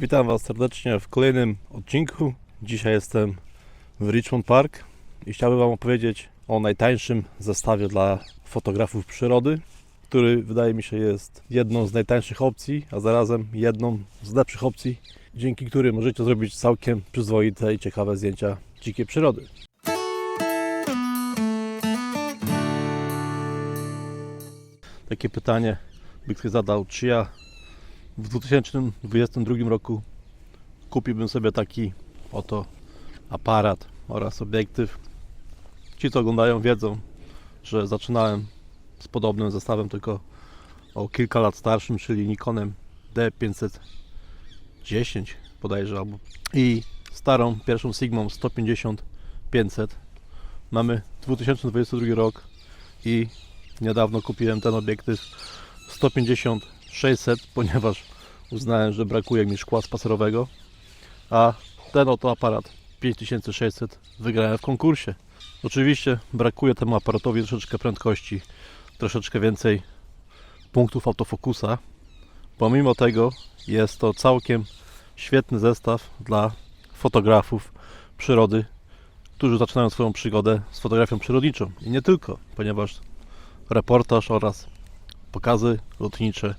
Witam Was serdecznie w kolejnym odcinku. Dzisiaj jestem w Richmond Park i chciałbym Wam opowiedzieć o najtańszym zestawie dla fotografów przyrody, który wydaje mi się jest jedną z najtańszych opcji, a zarazem jedną z lepszych opcji, dzięki którym możecie zrobić całkiem przyzwoite i ciekawe zdjęcia dzikiej przyrody. Takie pytanie by ktoś zadał, czy ja w 2022 roku kupiłbym sobie taki oto aparat oraz obiektyw. Ci, co oglądają, wiedzą, że zaczynałem z podobnym zestawem, tylko o kilka lat starszym, czyli Nikonem D510 bodajże, albo i starą pierwszą Sigmą 150-500. Mamy 2022 rok i niedawno kupiłem ten obiektyw 150 600, ponieważ uznałem, że brakuje mi szkła spacerowego, a ten oto aparat 5600 wygrałem w konkursie. Oczywiście brakuje temu aparatowi troszeczkę prędkości, troszeczkę więcej punktów autofokusa. Pomimo tego jest to całkiem świetny zestaw dla fotografów przyrody, którzy zaczynają swoją przygodę z fotografią przyrodniczą. I nie tylko, ponieważ reportaż oraz pokazy lotnicze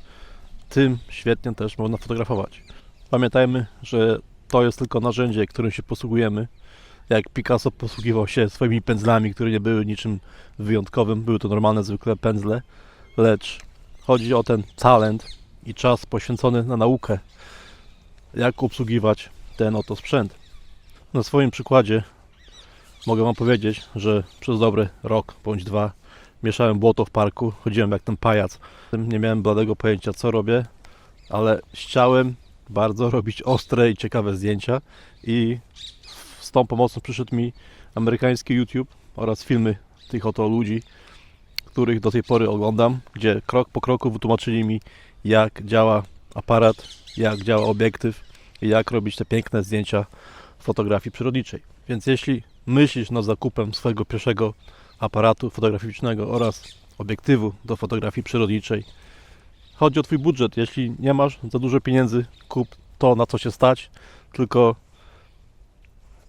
tym świetnie też można fotografować. Pamiętajmy, że to jest tylko narzędzie, którym się posługujemy. Jak Picasso posługiwał się swoimi pędzlami, które nie były niczym wyjątkowym, były to normalne, zwykłe pędzle, lecz chodzi o ten talent i czas poświęcony na naukę, jak obsługiwać ten oto sprzęt. Na swoim przykładzie mogę Wam powiedzieć, że przez dobry rok bądź dwa mieszałem błoto w parku, chodziłem jak ten pajac. Nie miałem bladego pojęcia co robię, ale chciałem bardzo robić ostre i ciekawe zdjęcia i z tą pomocą przyszedł mi amerykański YouTube oraz filmy tych oto ludzi, których do tej pory oglądam, gdzie krok po kroku wytłumaczyli mi jak działa aparat, jak działa obiektyw i jak robić te piękne zdjęcia fotografii przyrodniczej. Więc jeśli myślisz nad zakupem swojego pierwszego aparatu fotograficznego oraz obiektywu do fotografii przyrodniczej. Chodzi o Twój budżet. Jeśli nie masz za dużo pieniędzy, kup to, na co się stać, tylko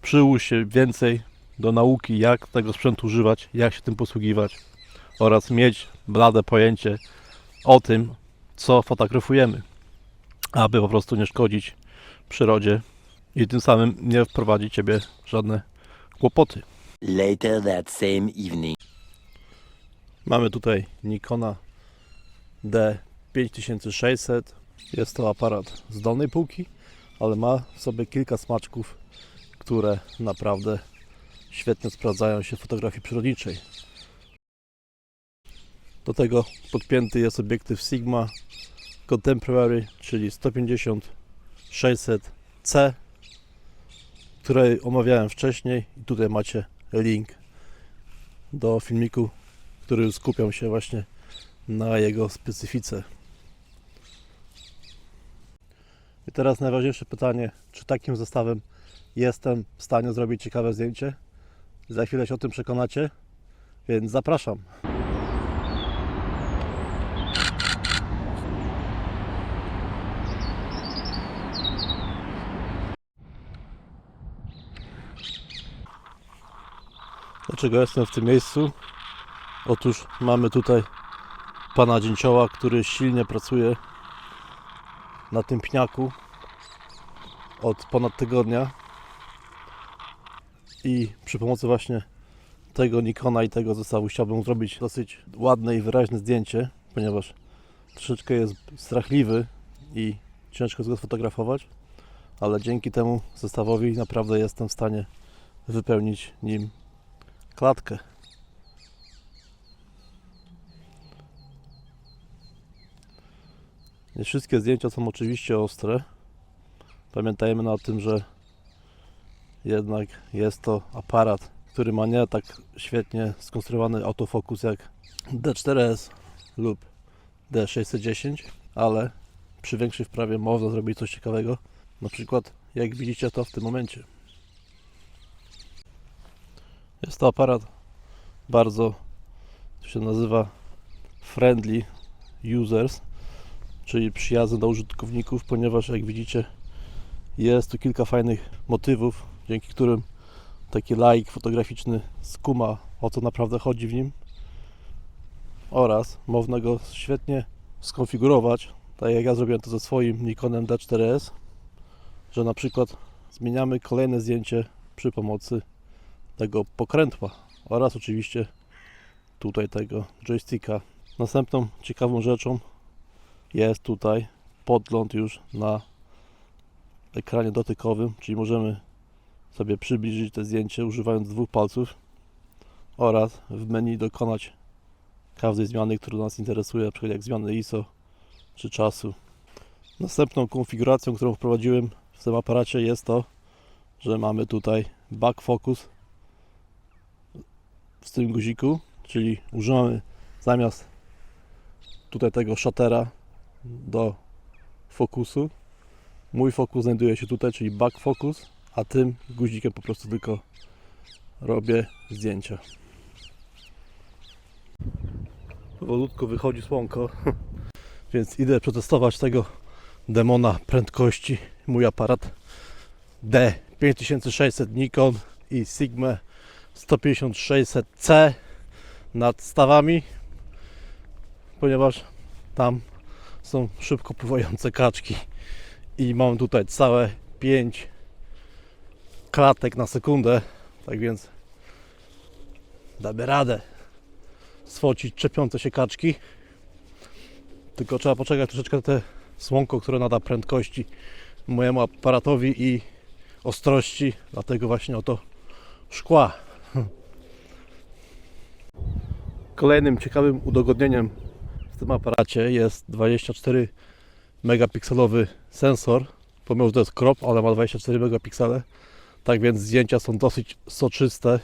przyłóż się więcej do nauki, jak tego sprzętu używać, jak się tym posługiwać oraz mieć blade pojęcie o tym, co fotografujemy, aby po prostu nie szkodzić przyrodzie i tym samym nie wprowadzić Ciebie żadne kłopoty. Later that same evening. Mamy tutaj Nikona D5600. Jest to aparat z dolnej półki, ale ma w sobie kilka smaczków, które naprawdę świetnie sprawdzają się w fotografii przyrodniczej. Do tego podpięty jest obiektyw Sigma Contemporary, czyli 150-600C, której omawiałem wcześniej i tutaj macie link do filmiku, który skupiał się właśnie na jego specyfice. I teraz najważniejsze pytanie, czy takim zestawem jestem w stanie zrobić ciekawe zdjęcie? Za chwilę się o tym przekonacie, więc zapraszam. Dlaczego jestem w tym miejscu? Otóż mamy tutaj pana dzięcioła, który silnie pracuje na tym pniaku od ponad tygodnia i przy pomocy właśnie tego Nikona i tego zestawu chciałbym zrobić dosyć ładne i wyraźne zdjęcie, ponieważ troszeczkę jest strachliwy i ciężko go sfotografować, ale dzięki temu zestawowi naprawdę jestem w stanie wypełnić nim klatkę. Nie wszystkie zdjęcia są oczywiście ostre. Pamiętajmy o tym, że jednak jest to aparat, który ma nie tak świetnie skonstruowany autofokus jak D4S lub D610, ale przy większej wprawie można zrobić coś ciekawego. Na przykład jak widzicie to w tym momencie. Jest to aparat bardzo, to się nazywa friendly users, czyli przyjazny dla użytkowników, ponieważ jak widzicie Jest tu kilka fajnych motywów, dzięki którym taki laik fotograficzny skuma o co naprawdę chodzi w nim oraz można go świetnie skonfigurować, tak jak ja zrobiłem to ze swoim Nikonem D4S, że na przykład zmieniamy kolejne zdjęcie przy pomocy tego pokrętła oraz oczywiście tutaj tego joysticka. Następną ciekawą rzeczą jest tutaj podgląd już na ekranie dotykowym, czyli możemy sobie przybliżyć te zdjęcie używając dwóch palców oraz w menu dokonać każdej zmiany, która nas interesuje, np. jak zmiany ISO czy czasu. Następną konfiguracją, którą wprowadziłem w tym aparacie jest to, że mamy tutaj back focus w tym guziku, czyli używamy zamiast tutaj tego shutera do fokusu. Mój fokus znajduje się tutaj, czyli back focus, a tym guzikiem po prostu tylko robię zdjęcia. Powolutku wychodzi słonko, więc idę przetestować tego demona prędkości. Mój aparat D5600 Nikon i Sigma 15600C nad stawami, ponieważ tam są szybko pływające kaczki i mam tutaj całe 5 klatek na sekundę, tak więc damy radę sfocić czepiące się kaczki. Tylko trzeba poczekać troszeczkę te słonko, które nada prędkości mojemu aparatowi i ostrości, dlatego właśnie oto szkła. Kolejnym ciekawym udogodnieniem w tym aparacie jest 24 megapikselowy sensor. Pomimo, że to jest crop, ale ma 24 megapiksele. Tak więc zdjęcia są dosyć soczyste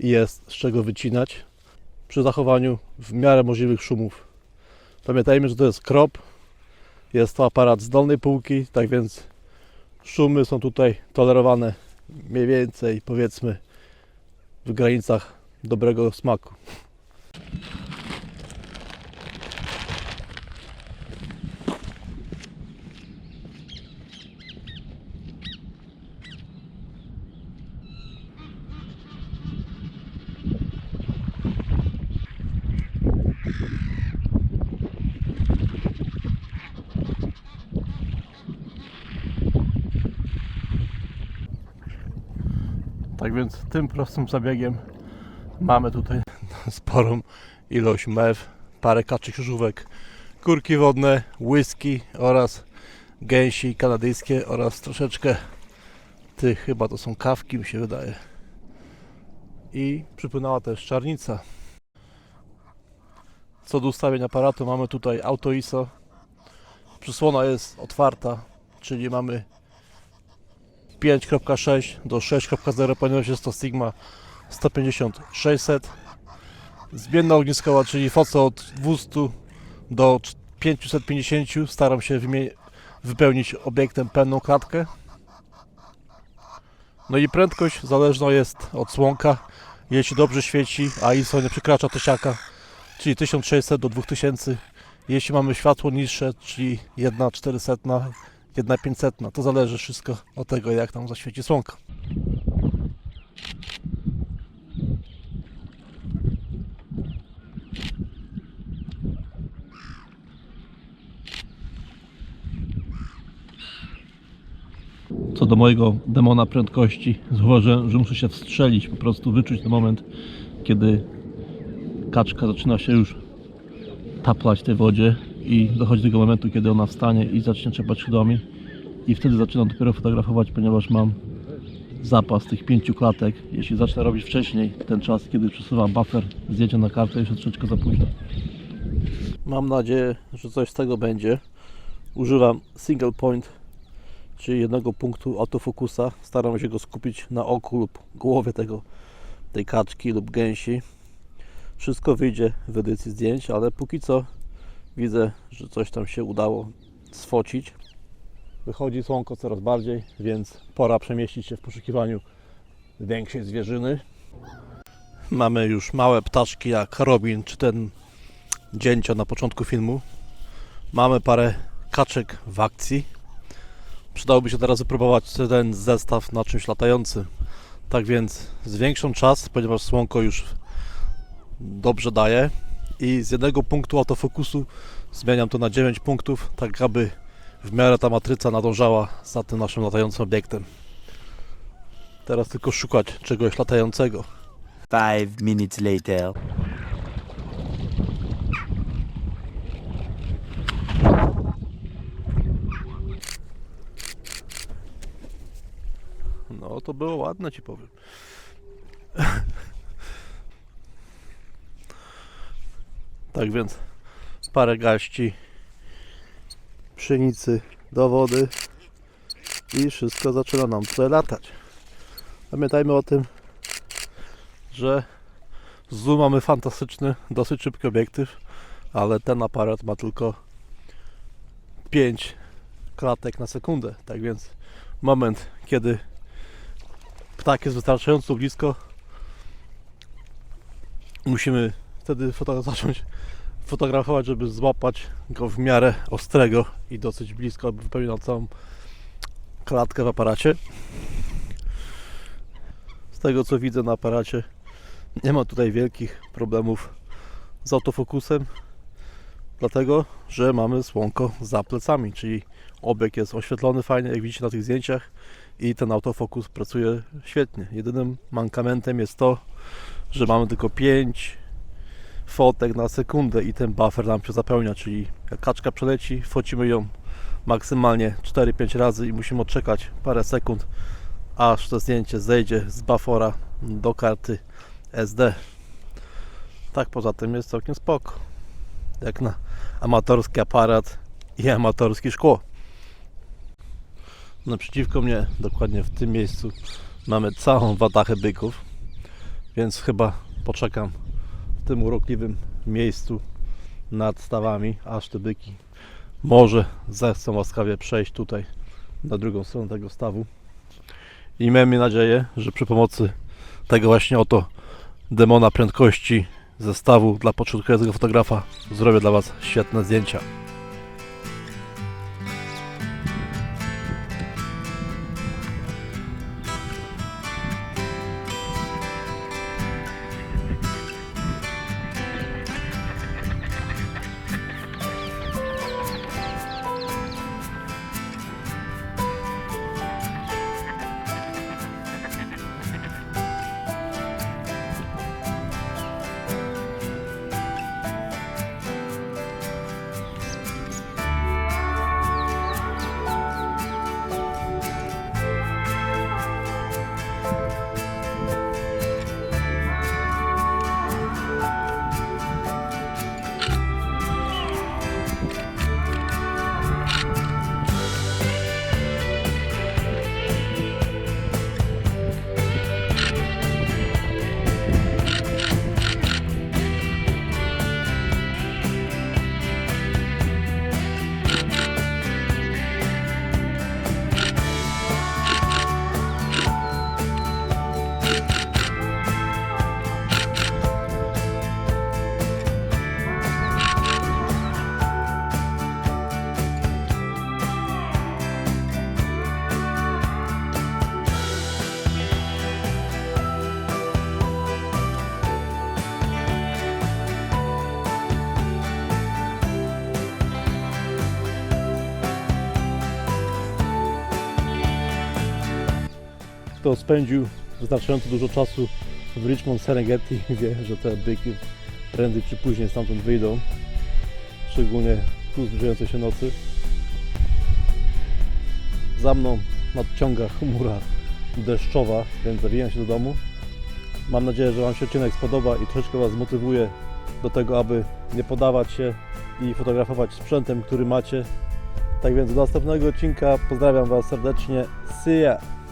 i jest z czego wycinać przy zachowaniu w miarę możliwych szumów. Pamiętajmy, że to jest crop. Jest to aparat z dolnej półki, tak więc szumy są tutaj tolerowane mniej więcej powiedzmy w granicach dobrego smaku. Tak więc tym prostym zabiegiem mamy tutaj sporą ilość mew, parę kaczych żółwek, kurki wodne, whisky oraz gęsi kanadyjskie oraz troszeczkę tych chyba to są kawki mi się wydaje. I przypłynęła też czarnica. Co do ustawień aparatu mamy tutaj auto ISO. Przysłona jest otwarta, czyli mamy 5.6 do 6.0, ponieważ jest to Sigma 150-600. Zmienna ogniskowa, czyli foco od 200 do 550. Staram się wypełnić obiektem pełną klatkę. No i prędkość zależna jest od słonka. Jeśli dobrze świeci, a ISO nie przekracza tysiaka, czyli 1600 do 2000. Jeśli mamy światło niższe, czyli 1,400, 1,500, to zależy wszystko od tego, jak tam zaświeci słonko. Co do mojego demona prędkości, zauważyłem, że muszę się wstrzelić, po prostu wyczuć ten moment, kiedy kaczka zaczyna się już taplać w tej wodzie i dochodzi do tego momentu, kiedy ona wstanie i zacznie trzepać skrzydłami i wtedy zaczynam dopiero fotografować, ponieważ mam zapas tych pięciu klatek. Jeśli zacznę robić wcześniej, ten czas, kiedy przesuwam buffer zdjęcia na kartę, jest troszeczkę za późno. Mam nadzieję, że coś z tego będzie. Używam single point, czyli jednego punktu autofokusa. Staram się go skupić na oku lub głowie tego, tej kaczki lub gęsi. Wszystko wyjdzie w edycji zdjęć, ale póki co widzę, że coś tam się udało sfocić. Wychodzi słonko coraz bardziej, więc pora przemieścić się w poszukiwaniu większej zwierzyny. Mamy już małe ptaszki jak Robin czy ten dzięcio na początku filmu. Mamy parę kaczek w akcji. Przydałoby się teraz wypróbować ten zestaw na czymś latający. Tak więc zwiększam czas, ponieważ słonko już dobrze daje i z jednego punktu autofokusu zmieniam to na 9 punktów, tak aby w miarę ta matryca nadążała za tym naszym latającym obiektem. Teraz tylko szukać czegoś latającego. Five minutes later. No to było ładne ci powiem. tak więc parę gaści pszenicy do wody i wszystko zaczyna nam tutaj latać. Pamiętajmy o tym, że z zoom mamy fantastyczny, dosyć szybki obiektyw, ale ten aparat ma tylko 5 klatek na sekundę. Tak więc moment, kiedy ptak jest wystarczająco blisko, musimy wtedy zacząć fotografować, żeby złapać go w miarę ostrego i dosyć blisko, aby wypełniał całą klatkę w aparacie. Z tego co widzę na aparacie, nie ma tutaj wielkich problemów z autofokusem, dlatego że mamy słonko za plecami, czyli obiekt jest oświetlony fajnie, jak widzicie na tych zdjęciach i ten autofokus pracuje świetnie. Jedynym mankamentem jest to, że mamy tylko 5 fotek na sekundę i ten buffer nam się zapełnia, czyli jak kaczka przeleci, focimy ją maksymalnie 4-5 razy i musimy odczekać parę sekund, aż to zdjęcie zejdzie z buffera do karty SD. Tak poza tym jest całkiem spoko. Jak na amatorski aparat i amatorskie szkło. Naprzeciwko mnie, dokładnie w tym miejscu, mamy całą watachę byków, więc chyba poczekam w tym urokliwym miejscu nad stawami, aż te byki może zechcą łaskawie przejść tutaj na drugą stronę tego stawu. I miejmy nadzieję, że przy pomocy tego właśnie oto demona prędkości zestawu dla początkującego fotografa zrobię dla Was świetne zdjęcia. Spędził wystarczająco dużo czasu w Richmond Serengeti wie, że te byki prędzej czy później stamtąd wyjdą. Szczególnie ku zbliżającej się nocy. Za mną nadciąga chmura deszczowa, więc zawijam się do domu. Mam nadzieję, że Wam się odcinek spodoba i troszeczkę Was zmotywuje do tego, aby nie podawać się i fotografować sprzętem, który macie. Tak więc do następnego odcinka pozdrawiam Was serdecznie. See ya!